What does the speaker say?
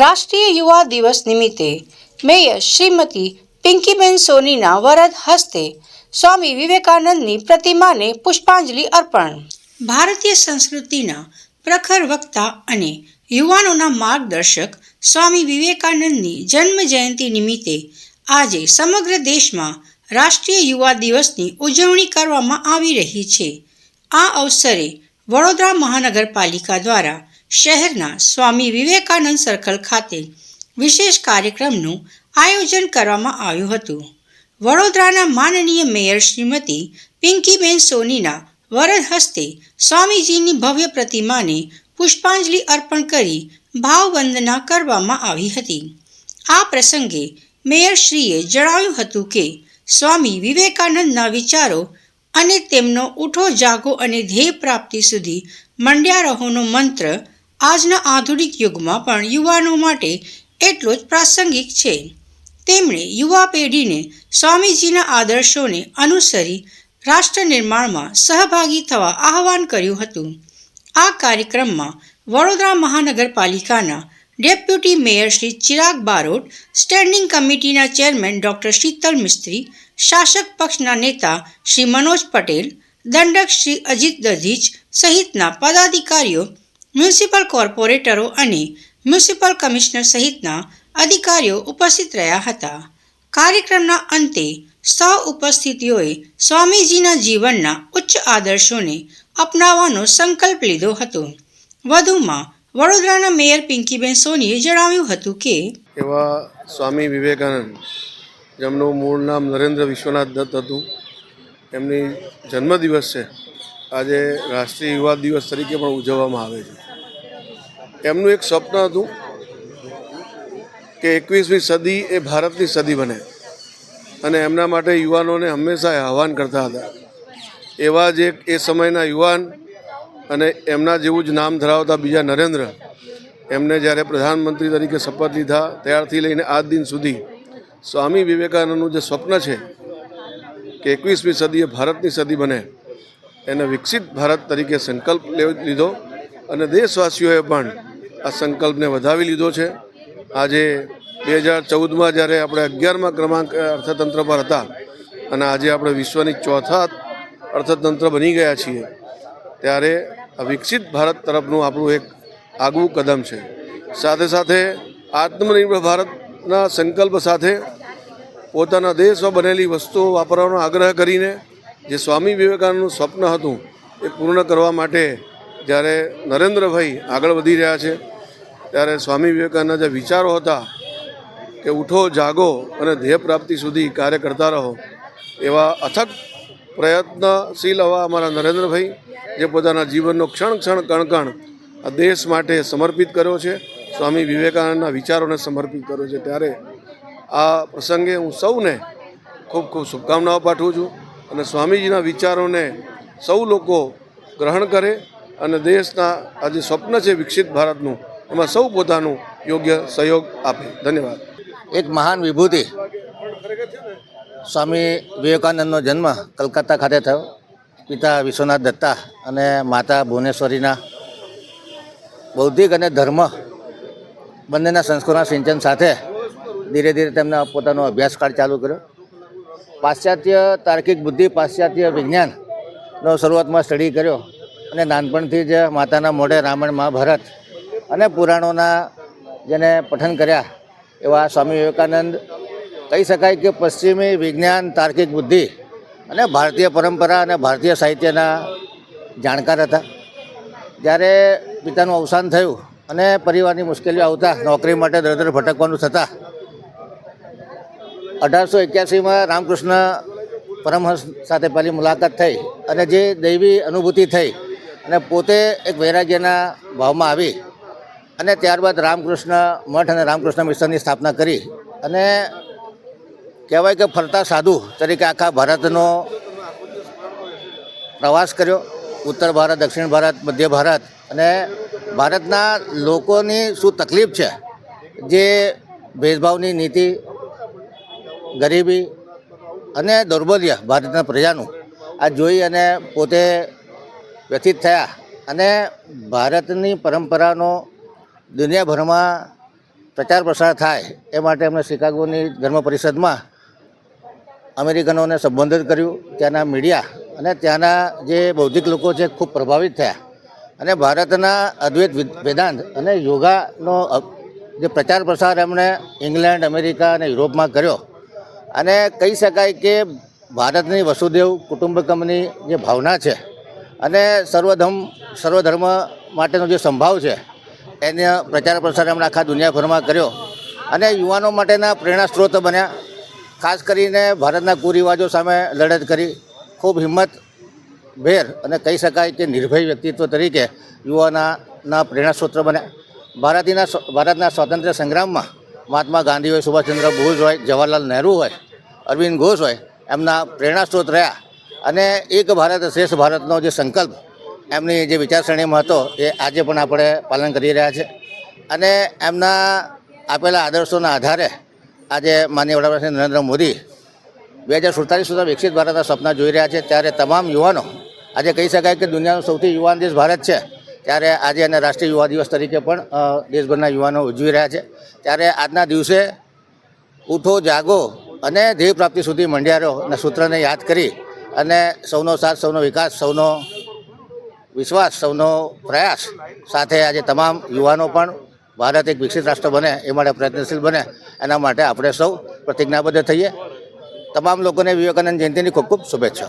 રાષ્ટ્રીય યુવા દિવસ નિમિત્તે મેયર શ્રીમતી પિંકીબેન સોનીના વરદ હસ્તે સ્વામી વિવેકાનંદની પ્રતિમાને પુષ્પાંજલિ અર્પણ. ભારતીય સંસ્કૃતિના પ્રખર વક્તા અને યુવાનોના માર્ગદર્શક સ્વામી વિવેકાનંદની જન્મ જયંતિ નિમિત્તે આજે સમગ્ર દેશમાં રાષ્ટ્રીય યુવા દિવસની ઉજવણી કરવામાં આવી રહી છે. આ અવસરે વડોદરા મહાનગરપાલિકા દ્વારા શહેરના સ્વામી વિવેકાનંદ સર્કલ ખાતે વિશેષ કાર્યક્રમનું આયોજન કરવામાં આવ્યું હતું. વડોદરાના માનનીય મેયર શ્રીમતી પિંકીબેન સોનીના વરદ હસ્તે સ્વામીજીની ભવ્ય પ્રતિમાને પુષ્પાંજલિ અર્પણ કરી ભાવવંદના કરવામાં આવી હતી. આ પ્રસંગે મેયરશ્રીએ જણાવ્યું હતું કે સ્વામી વિવેકાનંદના વિચારો અને તેમનો ઉઠો જાગો અને ધ્યેય પ્રાપ્તિ સુધી મંડ્યા રહોનો મંત્ર આજના આધુનિક યુગમાં પણ યુવાનો માટે એટલો જ પ્રાસંગિક છે. તેમણે યુવા પેઢીને સ્વામીજીના આદર્શોને અનુસરી રાષ્ટ્ર નિર્માણમાં સહભાગી થવા આહવાન કર્યું હતું. આ કાર્યક્રમમાં વડોદરા મહાનગરપાલિકાના deputy mayor Shri Chirag Barot, standing કમિટીના ચેરમેન ડોક્ટર શીતલ મિસ્ત્રી, શાસક પક્ષના નેતા શ્રી મનોજ પટેલ, દંડક શ્રી અજીત દધીચ સહિતના પદાધિકારીઓ મ્યુનિસિપલ કોર્પોરેટરો અને મ્યુનિસિપલ કમિશનર સહિતના અધિકારીઓ ઉપસ્થિત રહ્યા હતા. કાર્યક્રમના અંતે સૌ ઉપસ્થિતિઓએ સ્વામીજીના જીવનના ઉચ્ચ આદર્શોને અપનાવવાનો સંકલ્પ લીધો હતો. વધુમાં વડોદરાના મેયર પિંકીબેન સોનીએ જણાવ્યું હતું કે એવા સ્વામી વિવેકાનંદ, જેમનું મૂળ નામ નરેન્દ્ર વિશ્વનાથ દત્ત હતું, એમની જન્મદિવસ છે. આજે રાષ્ટ્રીય યુવા દિવસ તરીકે પણ ઉજવવામાં આવે છે. એમનું એક સ્વપ્ન હતું કે એકવીસમી સદી એ ભારતની સદી બને. અને એમના માટે યુવાનોને હંમેશા આહવાન કરતા હતા. એવા જ એક એ સમયના યુવાન અને એમના જેવું જ નામ ધરાવતા બીજા નરેન્દ્ર એમને જ્યારે પ્રધાનમંત્રી તરીકે શપથ લીધા, ત્યારથી લઈને આજ દિન સુધી સ્વામી વિવેકાનંદનું જે સ્વપ્ન છે કે એકવીસમી સદી એ ભારતની સદી બને, એને વિકસિત ભારત તરીકે સંકલ્પ લીધો. અને દેશવાસીઓએ પણ આ સંકલ્પને વધાવી લીધો છે. આજે બે હજાર ચૌદમાં જ્યારે આપણે અગિયારમા ક્રમાંક અર્થતંત્ર પર હતા અને આજે આપણે વિશ્વની ચોથા અર્થતંત્ર બની ગયા છીએ, ત્યારે આ વિકસિત ભારત તરફનું આપણું એક આગવું કદમ છે. સાથે સાથે આત્મનિર્ભર ભારતના સંકલ્પ સાથે પોતાના દેશમાં બનેલી વસ્તુઓ વાપરવાનો આગ્રહ કરીને, જે સ્વામી વિવેકાનંદનું સ્વપ્ન હતું, એ પૂર્ણ કરવા માટે જ્યારે નરેન્દ્રભાઈ આગળ વધી રહ્યા છે, ત્યારે સ્વામી વિવેકાનંદના જે વિચારો હતા કે ઉઠો, જાગો અને ધ્યેય પ્રાપ્તિ સુધી કાર્ય કરતા રહો, એવા અથક પ્રયત્નશીલ હવા અમારા નરેન્દ્રભાઈ, જે પોતાના જીવનનો ક્ષણ ક્ષણ કણ કણ આ દેશ માટે સમર્પિત કર્યો છે, સ્વામી વિવેકાનંદના વિચારોને સમર્પિત કર્યો છે. ત્યારે આ પ્રસંગે હું સૌને ખૂબ ખૂબ શુભકામનાઓ પાઠવું છું અને સ્વામીજીના વિચારોને સૌ લોકો ગ્રહણ કરે અને દેશના આજે સ્વપ્ન છે વિકસિત ભારતનું, એમાં સૌ પોતાનું યોગ્ય સહયોગ આપે. ધન્યવાદ. એક મહાન વિભૂતિ સ્વામી વિવેકાનંદનો જન્મ કલકત્તા ખાતે થયો. પિતા વિશ્વનાથ દત્તા અને માતા ભુવનેશ્વરીના બૌદ્ધિક અને ધર્મ બંનેના સંસ્કૃતના સિંચન સાથે ધીરે ધીરે તેમના પોતાનો અભ્યાસકાળ ચાલુ કર્યો. પાશ્ચાત્ય તાર્કિક બુદ્ધિ, પાશ્ચાત્ય વિજ્ઞાનનો શરૂઆતમાં સ્ટડી કર્યો. અને નાનપણથી જ માતાના મોઢે રામાયણ મહાભારત અને પુરાણોના જેને પઠન કર્યા એવા સ્વામી વિવેકાનંદ કહી શકાય કે પશ્ચિમી વિજ્ઞાન, તાર્કિક બુદ્ધિ અને ભારતીય પરંપરા અને ભારતીય સાહિત્યના જાણકાર હતા. જ્યારે પિતાનું અવસાન થયું અને પરિવારની મુશ્કેલીઓ આવતા નોકરી માટે દર દર ભટકવાનું થતાં અઢારસો એક્યાસીમાં રામકૃષ્ણ પરમહંસ સાથે પહેલી મુલાકાત થઈ અને જે દૈવી અનુભૂતિ થઈ અને પોતે એક વૈરાગ્યના ભાવમાં આવી અને ત્યારબાદ રામકૃષ્ણ મઠ અને રામકૃષ્ણ મિશનની સ્થાપના કરી અને કહેવાય કે ફરતા સાધુ તરીકે આખા ભારતનો પ્રવાસ કર્યો. ઉત્તર ભારત, દક્ષિણ ભારત, મધ્ય ભારત અને ભારતના લોકોની શું તકલીફ છે? જે ભેદભાવની નીતિ ગરીબી અને દૌર્બલ્ય ભારતના પ્રજાનું આ જોઈ અને પોતે વ્યથિત થયા. અને ભારતની પરંપરાનો દુનિયાભરમાં પ્રચાર પ્રસાર થાય એ માટે એમણે શિકાગોની ધર્મ પરિષદમાં અમેરિકનોને સંબોધિત કર્યું. ત્યાંના મીડિયા અને ત્યાંના જે બૌદ્ધિક લોકો છે ખૂબ પ્રભાવિત થયા. અને ભારતના અદ્વૈત વેદાંત અને યોગાનો જે પ્રચાર પ્રસાર એમણે ઇંગ્લેન્ડ, અમેરિકા અને યુરોપમાં કર્યો. અને કહી શકાય કે ભારતની વસુદેવ કુટુંબકમની જે ભાવના છે અને સર્વધર્મ સર્વધર્મ માટેનો જે સંભાવ છે, એને પ્રચાર પ્રસાર એમણે આખા દુનિયાભરમાં કર્યો. અને યુવાનો માટેના પ્રેરણા સ્ત્રોત બન્યા. ખાસ કરીને ભારતના કુરિવાજો સામે લડત કરી. ખૂબ હિંમત, ભેર અને કહી શકાય કે નિર્ભય વ્યક્તિત્વ તરીકે યુવાનાના પ્રેરણા સ્ત્રોત બન્યા. ભારતીના ભારતના સ્વાતંત્ર્ય સંગ્રામમાં મહાત્મા ગાંધી હોય, સુભાષચંદ્ર બોઝ હોય, જવાહરલાલ નહેરુ હોય, અરવિંદ ઘોષ હોય, એમના પ્રેરણા સ્ત્રોત રહ્યા. અને એક ભારત શ્રેષ્ઠ ભારતનો જે સંકલ્પ એમની જે વિચારસરણીમાં હતો એ આજે પણ આપણે પાલન કરી રહ્યા છે. અને એમના આપેલા આદર્શોના આધારે આજે માનનીય વડાપ્રધાન નરેન્દ્ર મોદી બે હજાર સુડતાલીસ સુધી વિકસિત ભારતના સપના જોઈ રહ્યા છે. ત્યારે તમામ યુવાનો, આજે કહી શકાય કે દુનિયાનો સૌથી યુવાન દેશ ભારત છે, ત્યારે આજે એને રાષ્ટ્રીય યુવા દિવસ તરીકે પણ દેશભરના યુવાનો ઉજવી રહ્યા છે. ત્યારે આજના દિવસે ઉઠો, જાગો અને ધ્યેય પ્રાપ્તિ સુધી મંડ્યા રહો અને સૂત્રને યાદ કરી અને સૌનો સાથ, સૌનો વિકાસ, સૌનો વિશ્વાસ, સૌનો પ્રયાસ સાથે આજે તમામ યુવાનો પણ ભારત એક વિકસિત રાષ્ટ્ર બને એ માટે પ્રયત્નશીલ બને. એના માટે આપણે સૌ પ્રતિજ્ઞાબદ્ધ થઈએ. તમામ લોકોને વિવેકાનંદ જયંતિની ખૂબ ખૂબ શુભેચ્છાઓ.